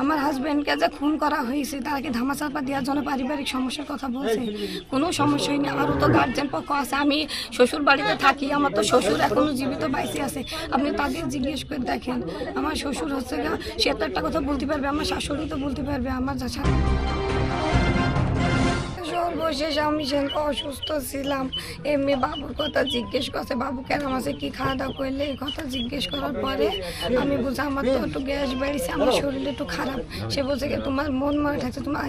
আমার হাজব্যান্ডকে যে খুন করা হয়েছে, তাকে ধামাচাপা দেওয়ার জন্য পারিবারিক সমস্যার কথা বলছে। কোনো সমস্যা হয়নি আমারও তো গার্জেন পক্ষ আছে। আমি শ্বশুর বাড়িতে থাকি। আমার তো শ্বশুর এখনও জীবিত বাইসে আছে। আপনি তাদের জিজ্ঞেস করে দেখেন। আমার শ্বশুর হচ্ছে সে তো একটা কথা বলতে পারবে। আমার শাশুড়ি তো বলতে পারবে। আমার যা সর্বশেষ আমি সেদিনকে অসুস্থ ছিলাম। এমনি বাবুর কথা জিজ্ঞেস করছে, বাবু কেমন আছে কি খাওয়া দাওয়া করলে? এই কথা জিজ্ঞেস করার পরে আমি বলছি আমার তো একটু গ্যাস বেড়েছে, আমার শরীর একটু খারাপ। সে বলছে কি, তোমার মন মনে থাকছে, তোমার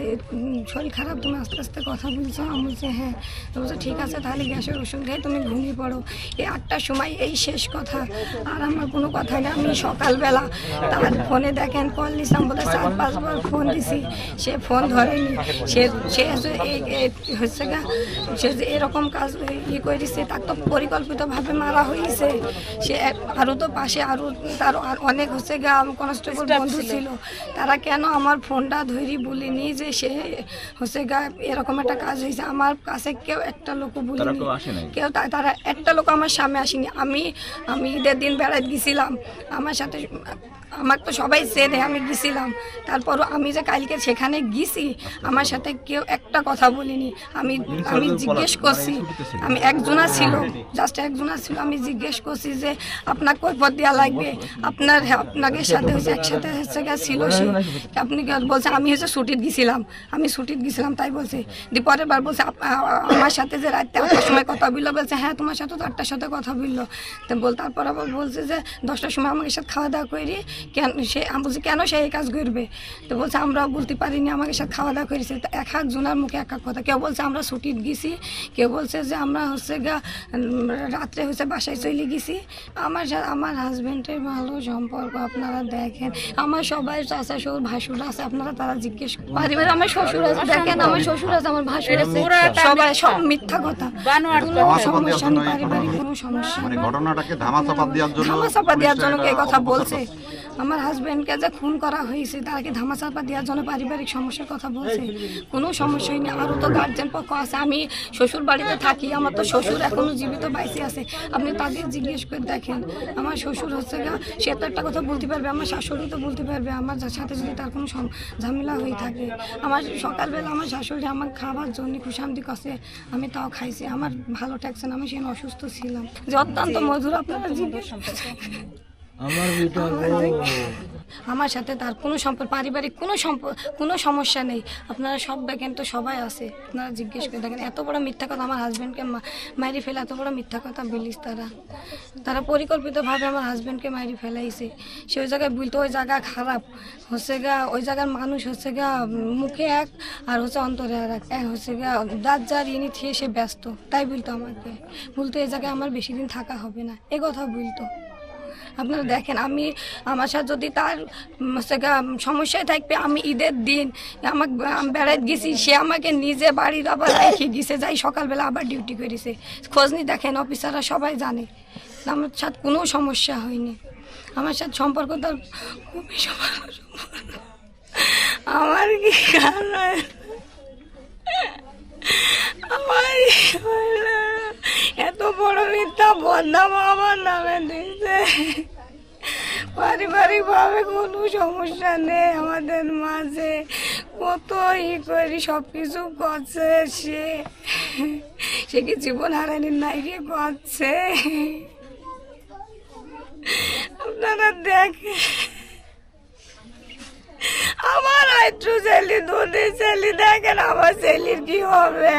শরীর খারাপ, তুমি আস্তে আস্তে কথা বলছো। আমি বলছি হ্যাঁ। বলছে, ঠিক আছে, তাহলে গ্যাসের ওষুধ খেয়ে তুমি ঘুমিয়ে পড়ো। এই আটটার সময় এই শেষ কথা। আর আমার কোনো কথা নেই। আমি সকালবেলা তার ফোনে দেখেন, কল দিছিলাম বোধহয় চার পাঁচবার ফোন দিছি। সে ফোন ধরেনি। সে সে এই হচ্ছে গা সে যে এরকম কাজ ই করেছে তার তো পরিকল্পিতভাবে মারা হয়েছে সে আরও তো পাশে আরও তার আর অনেক হচ্ছে গা কনস্টেবল বন্ধু ছিল। তারা কেন আমার ফোনটা ধরি বলিনি যে সে হচ্ছে গা এরকম একটা কাজ হয়েছে আমার কাছে কেউ একটা লোকও তারা বলিনি কেউ আসে নাই? কেউ তা- তারা একটা লোক আমার সামনে আসেনি। আমি আমি ঈদের দিন বেড়াতে গেছিলাম। আমার সাথে আমার তো সবাই চেনে আমি গেছিলাম। তারপরও আমি যে কালকে সেখানে গেছি আমার সাথে কেউ একটা কথা বলিনি। আমি আমি জিজ্ঞেস করছি আমি একজনা ছিল জাস্ট একজনা ছিল। আমি জিজ্ঞেস করছি যে আপনার কৈফত দেওয়া লাগবে? আপনার আপনাকে সাথে হচ্ছে একসাথে হচ্ছে ছিল সে। আপনি বলছে আমি হচ্ছে ছুটির গেছিলাম। আমি ছুটির গেছিলাম তাই বলছে। দি পরের বার বলছে আমার সাথে যে রাত্রে আটটার সময় কথা বলল বলছে হ্যাঁ তোমার সাথে তো আটটার সাথে কথা বলল। তো বল তারপর আবার বলছে যে দশটার সময় আমাকে সাথে খাওয়া দাওয়া করি কেন সে আমি বলছি কেন সে এই কাজ করবে? তো বলছে আমরাও বলতে পারিনি আমাকে সাথে খাওয়া দাওয়া করেছে। এক এক জনের মুখে এক এক কথা। কেউ বলছে আমরা ছুটির গেছি কেউ বলছে যে আমরা হচ্ছে গা রাত্রে হচ্ছে বাসায় চলে গেছি। আমার আমার হাজব্যান্ডের ভালো সম্পর্ক আপনারা দেখেন। আমার সবাই চাচা শ্বশুর ভাসুর আছে আপনারা তারা জিজ্ঞেস করেন। আমার শ্বশুর আছে দেখেন আমার শ্বশুর আছে আমার ভাসুর আছে। সবাই সব মিথ্যা কথা। কোনো সমস্যা নেই পারিবারিক কোনো সমস্যা মানে ঘটনাটাকে ধামাচাপা দেওয়ার জন্য ধামাচাপা দেওয়ার জন্য কে কথা বলছে? আমার হাজব্যান্ডকে যে খুন করা হয়েছে তারা কি ধামাচাপা দেওয়ার জন্য পারিবারিক সমস্যার কথা বলছে। কোনো সমস্যা হয়নি আমারও তো গার্জেন পক্ষ আছে আমি শ্বশুর বাড়িতে থাকি আমার তো শ্বশুর এখনও জীবিত বাইসে আছে। আপনি তাদের জিজ্ঞেস করে দেখেন। আমার শ্বশুর হচ্ছে সে তো একটা কথা বলতে পারবে আমার শাশুড়ি তো বলতে পারবে আমার সাথে যদি তার কোনো ঝামেলা হয়ে থাকে। আমার সকালবেলা আমার শাশুড়ি আমার খাবার জন্য খুশামদি কাছে আমি তাও খাইছি আমার ভালো ঠেকছে না আমি সেখানে অসুস্থ ছিলাম। যে অত্যন্ত মধুর আপনারা জিজ্ঞেস আমার আমার সাথে তার কোনো সম্পর্ক, পারিবারিক কোনো সম্পর্ক কোনো সমস্যা নেই। আপনারা সব দেখেন তো, সবাই আছে। আপনারা জিজ্ঞেস করে দেখেন, এত বড় মিথ্যা কথা আমার হাজব্যান্ডকে মারি ফেলে, এত বড় মিথ্যা কথা বলিস তারা। তারা পরিকল্পিতভাবে আমার হাজব্যান্ডকে মারি ফেলাইছে। সে ওই জায়গায় বলতো, ওই জায়গা খারাপ। হচ্ছে গা, ওই জায়গার মানুষ হচ্ছে গা, মুখে এক আর হচ্ছে অন্তরে আর এক। এক হচ্ছে গা দাঁত যার ইনি থিয়ে সে ব্যস্ত। তাই বলতো আমাকে। বলতো এই জায়গায় আমার বেশি দিন থাকা হবে না। এ কথা বলতো। আপনারা দেখেন, আমি আমার সাথে যদি তার সমস্যায় থাকবে, আমি ঈদের দিন আমাকে, আমি বেড়াতে গেছি, সে আমাকে নিজে বাড়ির আবার রেখে গেছে যাই সকালবেলা আবার ডিউটি করেছে। খোঁজ নি, দেখেন অফিসাররা সবাই জানে, আমার সাথে কোনো সমস্যা হয়নি। আমার সাথে সম্পর্ক তার খুবই। আমার কি কারণ আমার কি হলো? এত মিথ্যা বদনাম আমার নামে দিয়েছে। পারিবারিক ভাবে কোনো সমস্যা নেই, আমাদের মাঝে। কত ই করি সব কিছু করছে সে। সে কি জীবন হারানি নাই কি করছে? আপনারা দেখে আমার আইট্রু ছেলে দুধে ছেলে দেখেন, আমার ছেলের কি হবে?